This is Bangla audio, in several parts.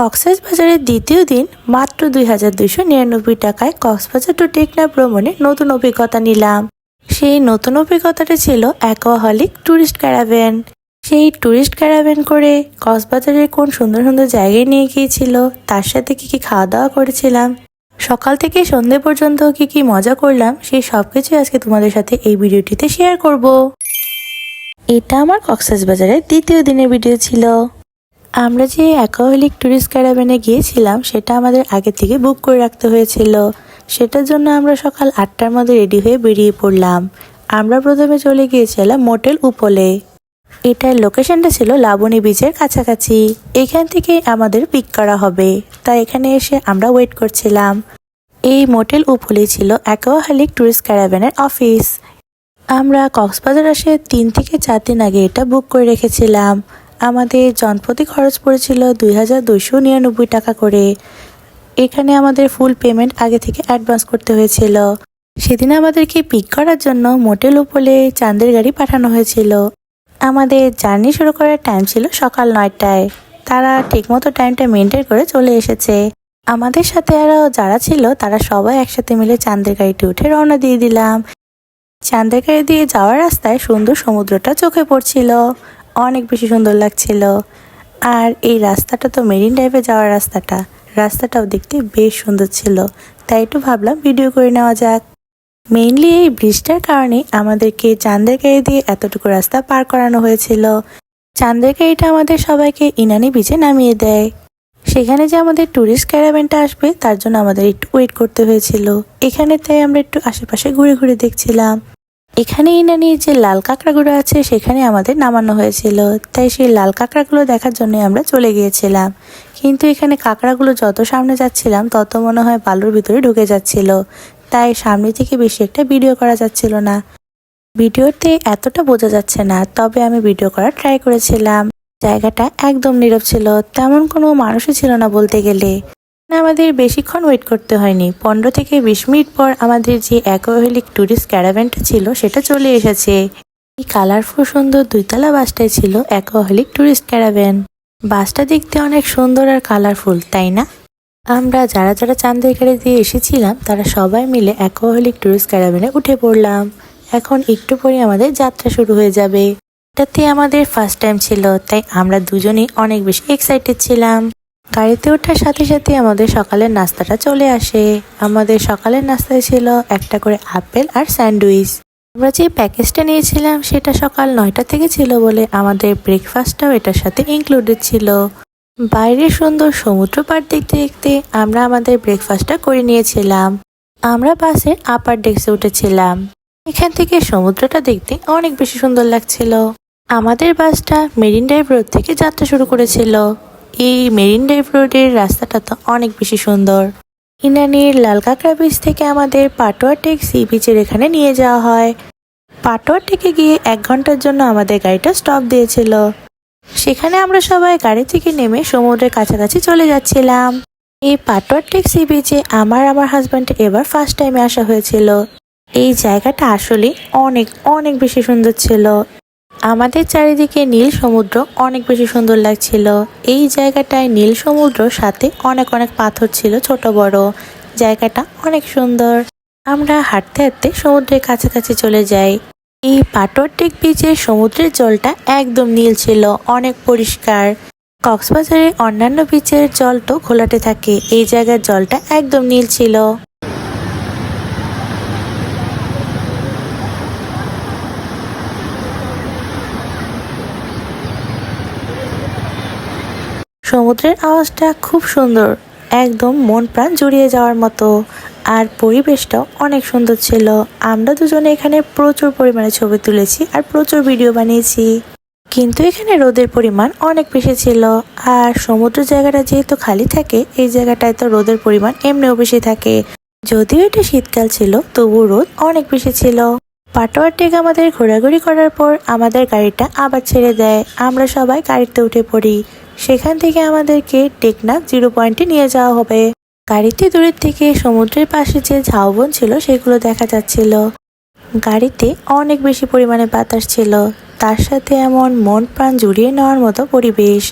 কক্সবাজ বাজারের দ্বিতীয় দিন মাত্র দুই হাজার দুইশো নিরানব্বই টাকায় কক্সবাজার টু টেকনা ভ্রমণে নতুন অভিজ্ঞতা নিলাম। সেই নতুন অভিজ্ঞতাটা ছিল অ্যাকোয়াহলিক ট্যুরিস্ট ক্যারাভ্যান। সেই ট্যুরিস্ট ক্যারাভ্যান করে কক্সবাজারের কোন সুন্দর সুন্দর জায়গায় নিয়ে গিয়েছিল, তার সাথে কি কি খাওয়া দাওয়া করেছিলাম, সকাল থেকে সন্ধে পর্যন্ত কি কি মজা করলাম সেই সব কিছুই আজকে তোমাদের সাথে এই ভিডিওটিতে শেয়ার করব। এটা আমার কক্সবাজারের দ্বিতীয় দিনের ভিডিও ছিল। আমরা যে অ্যাকোহলিক ট্যুরিস্ট ক্যারাবেনে গিয়েছিলাম, সেটা আমাদের আগে থেকে বুক করে রাখতে হয়েছিল। সেটার জন্য আমরা সকাল আটটার মধ্যে রেডি হয়ে বেরিয়ে পড়লাম। আমরা প্রথমে চলে গিয়েছিলাম মোটেল উপলে। এটার লোকেশনটা ছিল লাবণী বিচের কাছাকাছি। এখান থেকে আমাদের পিক করা হবে। তাই এখানে এসে আমরা ওয়েট করছিলাম। এই মোটেল উপলেই ছিল অ্যাকোয়াহালিক ট্যুরিস্ট ক্যারাভ্যানের অফিস আমরা কক্সবাজার আসে তিন থেকে চার দিন আগে এটা বুক করে রেখেছিলাম। আমাদের জনপ্রতি খরচ পড়েছিল দুই হাজার দুইশো নিরানব্বই টাকা করে। এখানে আমাদের ফুল পেমেন্ট আগে থেকে অ্যাডভান্স করতে হয়েছিল। সেদিন আমাদেরকে পিক করার জন্য মোটেল উপলে চাঁদের গাড়ি পাঠানো হয়েছিল। আমাদের জার্নি শুরু করার টাইম ছিল সকাল নয়টায়। তারা ঠিকমতো টাইমটা মেনটেন করে চলে এসেছে। আমাদের সাথে আরও যারা ছিল, তারা সবাই একসাথে মিলে চাঁদের গাড়িটি উঠে রওনা দিয়ে দিলাম। চাঁদের গাড়ি দিয়ে যাওয়ার রাস্তায় সুন্দর সমুদ্রটা চোখে পড়ছিল। অনেক বেশি সুন্দর লাগছিল। আর এই রাস্তাটা তো মেরিন ড্রাইভে যাওয়ার রাস্তাটা। রাস্তাটাও দেখতে বেশ সুন্দর ছিল। তাই একটু ভাবলাম ভিডিও করে নেওয়া যাক। মেইনলি এই ব্রিজটার কারণে আমাদেরকে চাঁদের গাড়ি দিয়ে এতটুকু রাস্তা পার করানো হয়েছিল। চাঁদের গাড়িটা আমাদের সবাইকে ইনানি বিচে নামিয়ে দেয়। সেখানে যে আমাদের ট্যুরিস্ট ক্যারাভ্যানটা আসবে, তার জন্য আমাদের একটু ওয়েট করতে হয়েছিল। এখানে তাই আমরা একটু আশেপাশে ঘুরে ঘুরে দেখছিলাম। এখানে ইনানির যে লাল কাঁকড়াগুলো আছে, সেখানে আমাদের নামানো হয়েছিল। তাই সেই লাল কাঁকড়াগুলো দেখার জন্য আমরা চলে গিয়েছিলাম। কিন্তু এখানে কাঁকড়াগুলো যত সামনে যাচ্ছিলাম, তত মনে হয় বালুর ভিতরে ঢুকে যাচ্ছিল। তাই সামনে থেকে বেশি একটা ভিডিও করা যাচ্ছিল না। ভিডিওতে এতটা বোঝা যাচ্ছে না, তবে আমি ভিডিও করার ট্রাই করেছিলাম। জায়গাটা একদম নীরব ছিল, তেমন কোনো মানুষই ছিল না বলতে গেলে। আমাদের বেশিক্ষণ ওয়েট করতে হয়নি। পনেরো থেকে বিশ মিনিট পর আমাদের যে অ্যাকোহলিক ট্যুরিস্ট ক্যারাভ্যানটা ছিল, সেটা চলে এসেছে। এই কালারফুল সুন্দর দুইতলা বাসটাই ছিল অ্যাকোহলিক ট্যুরিস্ট ক্যারাভ্যান। বাসটা দেখতে অনেক সুন্দর আর কালারফুল তাই না? আমরা যারা যারা চাঁদের গাড়ি দিয়ে এসেছিলাম, তারা সবাই মিলে অ্যাকোহলিক ট্যুরিস্ট ক্যারাভ্যানে উঠে পড়লাম। এখন একটু পরে আমাদের যাত্রা শুরু হয়ে যাবে। এটাতে আমাদের ফার্স্ট টাইম ছিল, তাই আমরা দুজনেই অনেক বেশি এক্সাইটেড ছিলাম। গাড়িতে ওঠার সাথে সাথে আমাদের সকালের নাস্তাটা চলে আসে। আমাদের সকালের নাস্তায় ছিল একটা করে আপেল আর স্যান্ডউইচ। আমরা যে প্যাকেজটা নিয়েছিলাম সেটা সকাল নয়টা থেকে ছিল বলে আমাদের ব্রেকফাস্টটাও এটার সাথে ইনক্লুডেড ছিল। বাইরে সুন্দর সমুদ্র পাড় দেখতে দেখতে আমরা আমাদের ব্রেকফাস্টটা করে নিয়েছিলাম। আমরা বাসে আপার ডেস্কে উঠেছিলাম। এখান থেকে সমুদ্রটা দেখতে অনেক বেশি সুন্দর লাগছিল। আমাদের বাসটা মেরিন ড্রাইভ রোড থেকে যাত্রা শুরু করেছিল। এই মেরিন ড্রাইভ রোডের রাস্তাটা তো অনেক বেশি সুন্দর। ইনানির লাল কাঁকড়া বিচ থেকে আমাদের পাটোয়া টেক সি বিচের এখানে নিয়ে যাওয়া হয়। পাটোয়া টেকে গিয়ে এক ঘণ্টার জন্য আমাদের গাড়িটা স্টপ দিয়েছিল। সেখানে আমরা সবাই গাড়ি থেকে নেমে সমুদ্রের কাছাকাছি চলে যাচ্ছিলাম। এই পাটোয়ার টেক সি বিচে আমার আমার হাজব্যান্ডের এবার ফার্স্ট টাইমে আসা হয়েছিল। এই জায়গাটা আসলে অনেক অনেক বেশি সুন্দর ছিল। আমাদের চারিদিকে নীল সমুদ্র অনেক বেশি সুন্দর লাগছিল। এই জায়গাটায় নীল সমুদ্র সাথে অনেক অনেক পাথর ছিল ছোট বড়। জায়গাটা অনেক সুন্দর। আমরা হাঁটতে হাঁটতে সমুদ্রের কাছাকাছি চলে যাই। এই পাটরটেক বিচের সমুদ্রের জলটা একদম নীল ছিল, অনেক পরিষ্কার। কক্সবাজারের অন্যান্য বিচের জল তো ঘোলাটে থাকে, এই জায়গার জলটা একদম নীল ছিল। সমুদ্রের আওয়াজটা খুব সুন্দর। একদম মন প্রাণ জুড়িয়ে যাওয়ার মতো। আর পরিবেশটাও অনেক সুন্দর ছিল। আমরা দুজনে এখানে প্রচুর পরিমাণে ছবি তুলেছি আর প্রচুর ভিডিও বানিয়েছি। কিন্তু এখানে রোদের পরিমাণ অনেক বেশি ছিল। আর সমুদ্র জায়গাটা যেহেতু খালি থাকে, এই জায়গাটায় তো রোদের পরিমাণ এমনিও বেশি থাকে। যদিও এটা শীতকাল ছিল তবু রোদ অনেক বেশি ছিল। পাটোয়ার টেক আমাদের ঘোরাঘুরি করার পর আমাদের গাড়িটা আবার ছেড়ে দেয়। আমরা সবাই গাড়িতে উঠে পড়ি। সেখান থেকে আমাদেরকে টেকনাফ জিরো পয়েন্টে নিয়ে যাওয়া হবে। গাড়িতে দূরের থেকে সমুদ্রের পাশে যে ঝাউবন ছিল, সেগুলো দেখা যাচ্ছিল। গাড়িতে অনেক বেশি পরিমাণে বাতাস ছিল। তার সাথে এমন মন প্রাণ জুড়িয়ে নেওয়ার মতো পরিবেশ।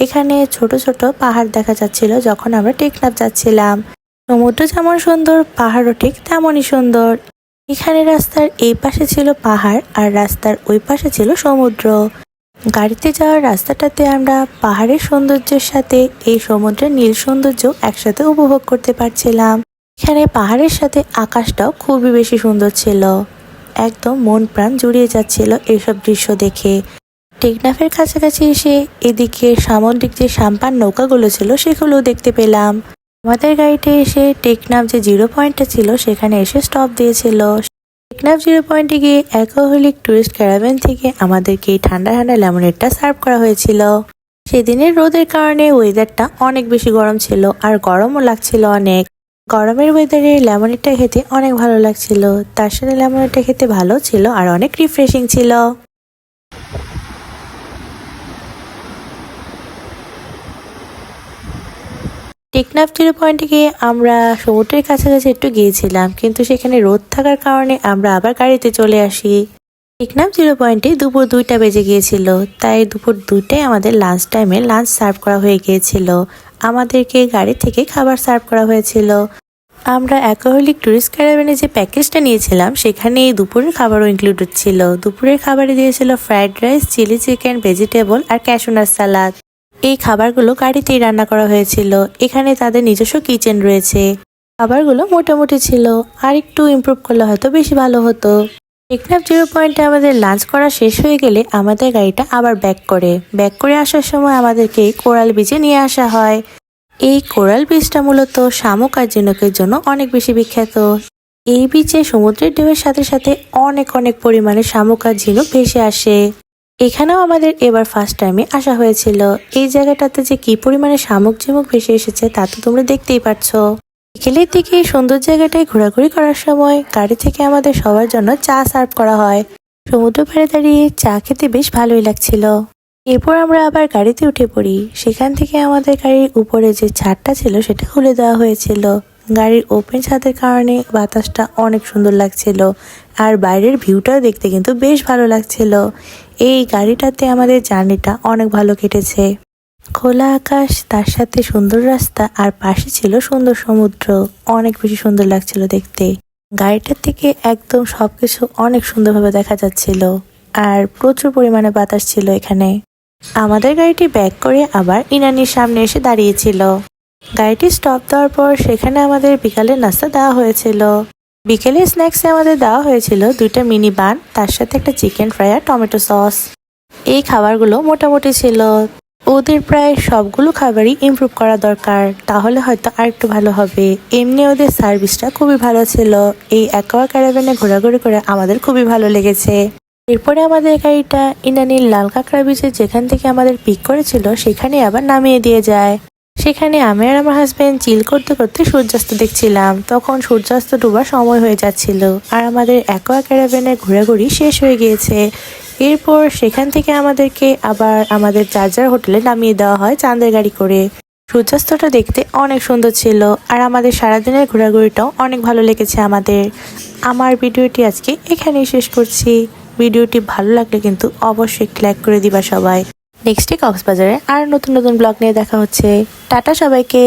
এখানে ছোট ছোট পাহাড় দেখা যাচ্ছিল যখন আমরা টেকনাফ যাচ্ছিলাম। সমুদ্র যেমন সুন্দর, পাহাড়ও ঠিক তেমনই সুন্দর। এখানে রাস্তার এই পাশে ছিল পাহাড় আর রাস্তার ওই পাশে ছিল সমুদ্র। গাড়িতে যাওয়ার রাস্তাটাতে আমরা পাহাড়ের সৌন্দর্যের সাথে এই সমুদ্রের নীল সৌন্দর্য একসাথে উপভোগ করতে পারছিলাম। এখানে পাহাড়ের সাথে আকাশটাও খুবই বেশি সুন্দর ছিল। একদম মন প্রাণ জুড়িয়ে যাচ্ছিল এইসব দৃশ্য দেখে। টেকনাফের কাছাকাছি এসে এদিকে সামুদ্রিক যে সাম্পান নৌকাগুলো ছিল সেগুলোও দেখতে পেলাম। আমাদের গাড়িতে এসে টেকনাফ যে জিরো পয়েন্টটা ছিল, সেখানে এসে স্টপ দিয়েছিল। টেকনাফ জিরো পয়েন্টে গিয়ে অ্যালকোহলিক টুরিস্ট ক্যারাভেন থেকে আমাদেরকে ঠান্ডা ঠান্ডা লেমনেডটা সার্ভ করা হয়েছিল। সেদিনের রোদের কারণে ওয়েদারটা অনেক বেশি গরম ছিল আর গরমও লাগছিল অনেক। গরমের ওয়েদারে লেমনেডটা খেতে অনেক ভালো লাগছিল। তার সাথে লেমনেডটা খেতে ভালো ছিল আর অনেক রিফ্রেশিং ছিল। টেকনাফ জিরো পয়েন্টে গিয়ে আমরা সমুদ্রের কাছাকাছি একটু গিয়েছিলাম, কিন্তু সেখানে রোদ থাকার কারণে আমরা আবার গাড়িতে চলে আসি। টেকনাফ জিরো পয়েন্টে দুপুর দুইটা বেজে গিয়েছিল, তাই দুপুর দুইটায় আমাদের লাঞ্চ টাইমে লাঞ্চ সার্ভ করা হয়ে গিয়েছিল। আমাদেরকে গাড়ি থেকে খাবার সার্ভ করা হয়েছিল। আমরা অ্যাকোহলিক টুরিস্ট ক্যারাভেনে যে প্যাকেজটা নিয়েছিলাম সেখানে এই দুপুরের খাবারও ইনক্লুডেড ছিল। দুপুরের খাবারে দিয়েছিল fried rice chilli chicken vegetable আর ক্যাশোনার সালাদ এই খাবারগুলো গাড়িতেই রান্না করা হয়েছিল। এখানে তাদের নিজস্ব কিচেন রয়েছে। খাবারগুলো মোটামুটি ছিল। আর একটু ইমপ্রুভ করলে হয়তো বেশি ভালো হতো। টেকনাফ জিরো পয়েন্টে আমাদের লাঞ্চ করা শেষ হয়ে গেলে আমাদের গাড়িটা আবার ব্যাক করে। ব্যাক করে আসার সময় আমাদেরকে কোরাল বিচে নিয়ে আসা হয়। এই কোরাল বিচটা মূলত শামুক আর ঝিনুকের জন্য অনেক বেশি বিখ্যাত। এই বিচে সমুদ্রের ঢেউয়ের সাথে সাথে অনেক অনেক পরিমাণে শামুক আর ঝিনুক ভেসে আসে। এখানেও আমাদের এবার ফার্স্ট টাইমে আসা হয়েছিল। এই জায়গাটাতে যে কি পরিমাণে শামুক ঝিমুক ভেসে এসেছে, তা তো তোমরা দেখতেই পাচ্ছ বিকেলের দিকে এই সুন্দর জায়গাটায় ঘোরাঘুরি করার সময় গাড়ি থেকে আমাদের সবার জন্য চা সার্ভ করা হয়। সমুদ্র পাড়ে দাঁড়িয়ে চা খেতে বেশ ভালোই লাগছিল। এরপর আমরা আবার গাড়িতে উঠে পড়ি। সেখান থেকে আমাদের গাড়ির উপরে যে ছাদটা ছিল, সেটা খুলে দেওয়া হয়েছিল। গাড়ির ওপেন ছাদের কারণে বাতাসটা অনেক সুন্দর লাগছিল। আর বাইরের ভিউটাও দেখতে কিন্তু বেশ ভালো লাগছিল। এই গাড়িটাতে আমাদের জার্নিটা অনেক ভালো কেটেছে। খোলা আকাশ, তার সাথে সুন্দর রাস্তা আর পাশে ছিল সুন্দর সমুদ্র। অনেক বেশি সুন্দর লাগছিল দেখতে। গাড়িটার থেকে একদম সবকিছু অনেক সুন্দরভাবে দেখা যাচ্ছিল। আর প্রচুর পরিমাণে বাতাস ছিল এখানে। আমাদের গাড়িটি ব্যাক করে আবার ইনানির সামনে এসে দাঁড়িয়েছিল। গাড়িটি স্টপ দেওয়ার পর সেখানে আমাদের বিকালের নাস্তা দেওয়া হয়েছিল। বিকেলের স্ন্যাক্সে আমাদের দেওয়া হয়েছিল দুইটা মিনি বান তার সাথে একটা চিকেন ফ্রাই আর টমেটো সস এই খাবারগুলো মোটামুটি ছিল। ওদের প্রায় সবগুলো খাবারই ইমপ্রুভ করা দরকার, তাহলে হয়তো আর একটু ভালো হবে। এমনি ওদের সার্ভিসটা খুবই ভালো ছিল। এই অ্যাকোয়া ক্যারাভেনে ঘোরাঘুরি করে আমাদের খুবই ভালো লেগেছে। এরপরে আমাদের গাড়িটা ইনানির লাল কাঁকড়া বিচে যেখান থেকে আমাদের পিক করেছিল সেখানে আবার নামিয়ে দিয়ে যায়। সেখানে আমি আর আমার হাজব্যান্ড চিল করতে করতে সূর্যাস্ত দেখছিলাম। তখন সূর্যাস্ত ডুবার সময় হয়ে যাচ্ছিল আর আমাদের অ্যাকোয়া ক্যারাভেনের ঘোরাঘুরি শেষ হয়ে গিয়েছে। এরপর সেখান থেকে আমাদেরকে আবার আমাদের চার্জার হোটেলে নামিয়ে দেওয়া হয় চাঁদের গাড়ি করে। সূর্যাস্তটা দেখতে অনেক সুন্দর ছিল আর আমাদের সারাদিনের ঘোরাঘুরিটাও অনেক ভালো লেগেছে আমাদের। আমার ভিডিওটি আজকে এখানেই শেষ করছি। ভিডিওটি ভালো লাগলে কিন্তু অবশ্যই লাইক করে দিবা সবাই। নেক্সটে কক্সবাজারে আর নতুন নতুন ব্লগ নিয়ে দেখা হচ্ছে। টাটা সবাইকে।